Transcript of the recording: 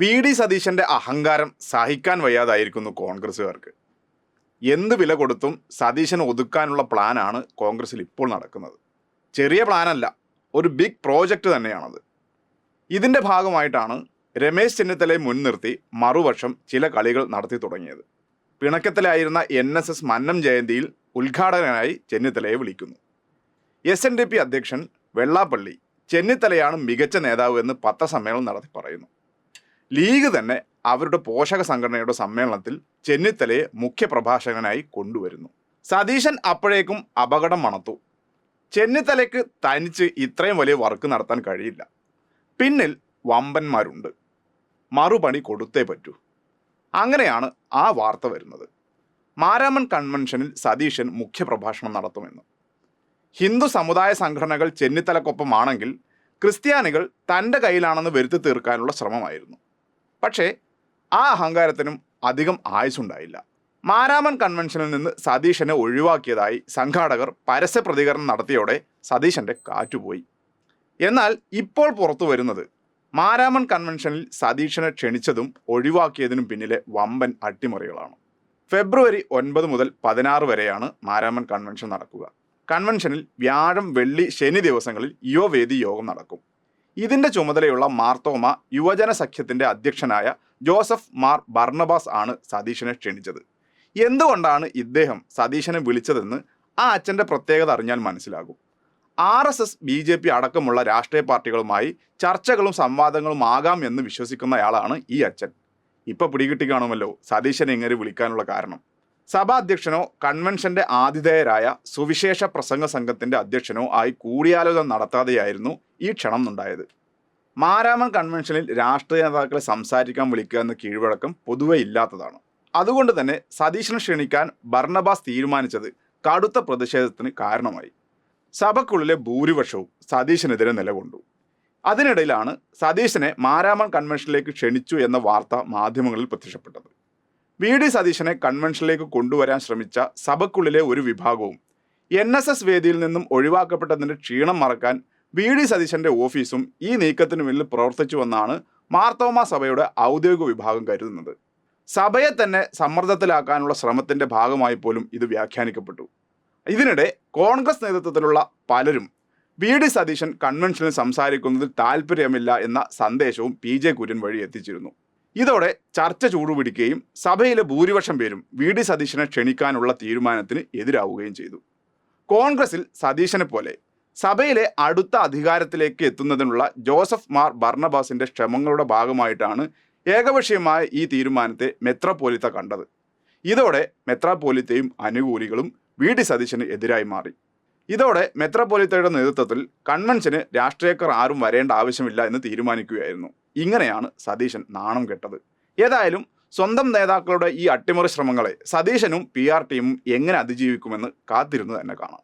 V D സതീശന്റെ അഹങ്കാരം സഹിക്കാൻ വയ്യാതായിരിക്കുന്നു കോൺഗ്രസ്സുകാർക്ക്. എന്ത് വില കൊടുത്തും സതീശനെ ഒതുക്കാനുള്ള പ്ലാനാണ് കോൺഗ്രസ്സിൽ ഇപ്പോൾ നടക്കുന്നത്. ചെറിയ പ്ലാനല്ല ഒരു ബിഗ് പ്രോജക്റ്റ് തന്നെയാണത്. ഇതിന്റെ ഭാഗമായിട്ടാണ് രമേശ് ചെന്നിത്തലയെ മുൻനിർത്തി മറുവർഷം ചില കളികൾ നടത്തി തുടങ്ങിയത്. പിണക്കത്തിലായിരുന്ന എൻ എസ് എസ് മന്നം ജയന്തിയിൽ ഉദ്ഘാടകനായി ചെന്നിത്തലയെ വിളിക്കുന്നു. എസ് എൻ ഡി പി അധ്യക്ഷൻ വെള്ളാപ്പള്ളി ചെന്നിത്തലയാണ് മികച്ച നേതാവ് എന്ന് പത്രസമ്മേളനം നടത്തി പറയുന്നു. ലീഗ് തന്നെ അവരുടെ പോഷക സംഘടനയുടെ സമ്മേളനത്തിൽ ചെന്നിത്തലയെ മുഖ്യപ്രഭാഷകനായി കൊണ്ടുവരുന്നു. സതീശൻ അപ്പോഴേക്കും അപകടം മണത്തു. ചെന്നിത്തലയ്ക്ക് തനിച്ച് ഇത്രയും വലിയ വർക്ക് നടത്താൻ കഴിയില്ല. പിന്നിൽ വമ്പന്മാരുണ്ട്. മറുപണി കൊടുത്തേ പറ്റൂ. അങ്ങനെയാണ് ആ വാർത്ത വരുന്നത്. മാരാമൻ കൺവെൻഷനിൽ സതീശൻ മുഖ്യപ്രഭാഷണം നടത്തുമെന്ന്. ഹിന്ദു സമുദായ സംഘടനകൾ ചെന്നിത്തലക്കൊപ്പമാണെങ്കിൽ ക്രിസ്ത്യാനികൾ തന്റെ കയ്യിലാണെന്ന് വരുത്തി തീർക്കാനുള്ള ശ്രമമായിരുന്നു. പക്ഷേ ആ അഹങ്കാരത്തിനും അധികം ആയുസുണ്ടായില്ല മാരാമൻ കൺവെൻഷനിൽ നിന്ന് സതീശനെ ഒഴിവാക്കിയതായി സംഘാടകർ പരസ്യ പ്രതികരണം നടത്തിയോടെ സതീശന്റെ കാറ്റുപോയി. എന്നാൽ ഇപ്പോൾ പുറത്തു വരുന്നത് മാരാമൺ കൺവെൻഷനിൽ സതീശനെ ക്ഷണിച്ചതും ഒഴിവാക്കിയതിനും പിന്നിലെ വമ്പൻ അട്ടിമറികളാണ്. ഫെബ്രുവരി ഒൻപത് മുതൽ പതിനാറ് വരെയാണ് മാരാമൺ കൺവെൻഷൻ നടക്കുക. കൺവെൻഷനിൽ വ്യാഴം വെള്ളി ശനി ദിവസങ്ങളിൽ യുവവേദി യോഗം നടക്കും. ഇതിന്റെ ചുമതലയുള്ള മാർത്തോമ യുവജന സഖ്യത്തിന്റെ അധ്യക്ഷനായ ജോസഫ് മാർ ബർണബാസ് ആണ് സതീശനെ ക്ഷണിച്ചത്. എന്തുകൊണ്ടാണ് ഇദ്ദേഹം സതീശനെ വിളിച്ചതെന്ന് ആ അച്ഛന്റെ പ്രത്യേകത അറിഞ്ഞാൽ മനസ്സിലാകും. R S S B J P അടക്കമുള്ള രാഷ്ട്രീയ പാർട്ടികളുമായി ചർച്ചകളും സംവാദങ്ങളും ആകാം എന്ന് വിശ്വസിക്കുന്നയാളാണ് ഈ അച്ഛൻ. ഇപ്പോൾ പിടികിട്ടി കാണുമല്ലോ സതീശനെ ഇങ്ങനെ വിളിക്കാനുള്ള കാരണം. സഭാധ്യക്ഷനോ കൺവെൻഷന്റെ ആതിഥേയരായ സുവിശേഷ പ്രസംഗ സംഘത്തിന്റെ അധ്യക്ഷനോ ആയി കൂടിയാലോചന നടത്താതെയായിരുന്നു ഈ ക്ഷണം ഉണ്ടായത്. മാരാമൺ കൺവെൻഷനിൽ രാഷ്ട്രീയ നേതാക്കളെ സംസാരിക്കാൻ വിളിക്കുക എന്ന കീഴ്വഴക്കം പൊതുവെ ഇല്ലാത്തതാണ്. അതുകൊണ്ട് തന്നെ സതീശനെ ക്ഷണിക്കാൻ ഭർണബാസ് തീരുമാനിച്ചത് കടുത്ത പ്രതിഷേധത്തിന് കാരണമായി. സഭക്കുള്ളിലെ ഭൂരിപക്ഷവും സതീശനെതിരെ നിലകൊണ്ടു. അതിനിടയിലാണ് സതീശനെ മാരാമൺ കൺവെൻഷനിലേക്ക് ക്ഷണിച്ചു എന്ന വാർത്ത മാധ്യമങ്ങളിൽ പ്രത്യക്ഷപ്പെട്ടത്. വി. ഡി. സതീശനെ കൺവെൻഷനിലേക്ക് കൊണ്ടുവരാൻ ശ്രമിച്ച സഭക്കുള്ളിലെ ഒരു വിഭാഗവും എൻ. വേദിയിൽ നിന്നും ഒഴിവാക്കപ്പെട്ടതിന്റെ ക്ഷീണം മറക്കാൻ വി ഡി സതീശന്റെ ഓഫീസും ഈ നീക്കത്തിന് മുന്നിൽ പ്രവർത്തിച്ചുവെന്നാണ് മാർത്തോമ സഭയുടെ ഔദ്യോഗിക വിഭാഗം കരുതുന്നത്. സഭയെ തന്നെ സമ്മർദ്ദത്തിലാക്കാനുള്ള ശ്രമത്തിന്റെ ഭാഗമായി പോലും ഇത് വ്യാഖ്യാനിക്കപ്പെട്ടു. ഇതിനിടെ കോൺഗ്രസ് നേതൃത്വത്തിലുള്ള പലരും വി ഡി സതീശൻ കൺവെൻഷനിൽ സംസാരിക്കുന്നതിൽ താല്പര്യമില്ല എന്ന സന്ദേശവും പി ജെ കുര്യൻ വഴി എത്തിച്ചിരുന്നു. ഇതോടെ ചർച്ച ചൂടുപിടിക്കുകയും സഭയിലെ ഭൂരിപക്ഷം പേരും വി ഡി സതീശനെ ക്ഷണിക്കാനുള്ള തീരുമാനത്തിന് എതിരാവുകയും ചെയ്തു. കോൺഗ്രസിൽ സതീശനെ പോലെ സഭയിലെ അടുത്ത അധികാരത്തിലേക്ക് എത്തുന്നതിനുള്ള ജോസഫ് മാർ ഭർണബാസിന്റെ ശ്രമങ്ങളുടെ ഭാഗമായിട്ടാണ് ഏകപക്ഷീയമായ ഈ തീരുമാനത്തെ മെത്രാപോലിത്ത കണ്ടത്. ഇതോടെ മെത്രാപോലിത്തയും അനുകൂലികളും വി ഡി സതീശന് എതിരായി മാറി. ഇതോടെ മെത്രാപോലിത്തയുടെ നേതൃത്വത്തിൽ കൺവെൻഷന് രാഷ്ട്രീയക്കാർ ആരും വരേണ്ട ആവശ്യമില്ല എന്ന് തീരുമാനിക്കുകയായിരുന്നു. ഇങ്ങനെയാണ് സതീശൻ നാണം കെട്ടത്. ഏതായാലും സ്വന്തം നേതാക്കളുടെ ഈ അട്ടിമറി ശ്രമങ്ങളെ സതീശനും പി ആർ ടീമും എങ്ങനെ അതിജീവിക്കുമെന്ന് കാത്തിരുന്ന് തന്നെ കാണാം.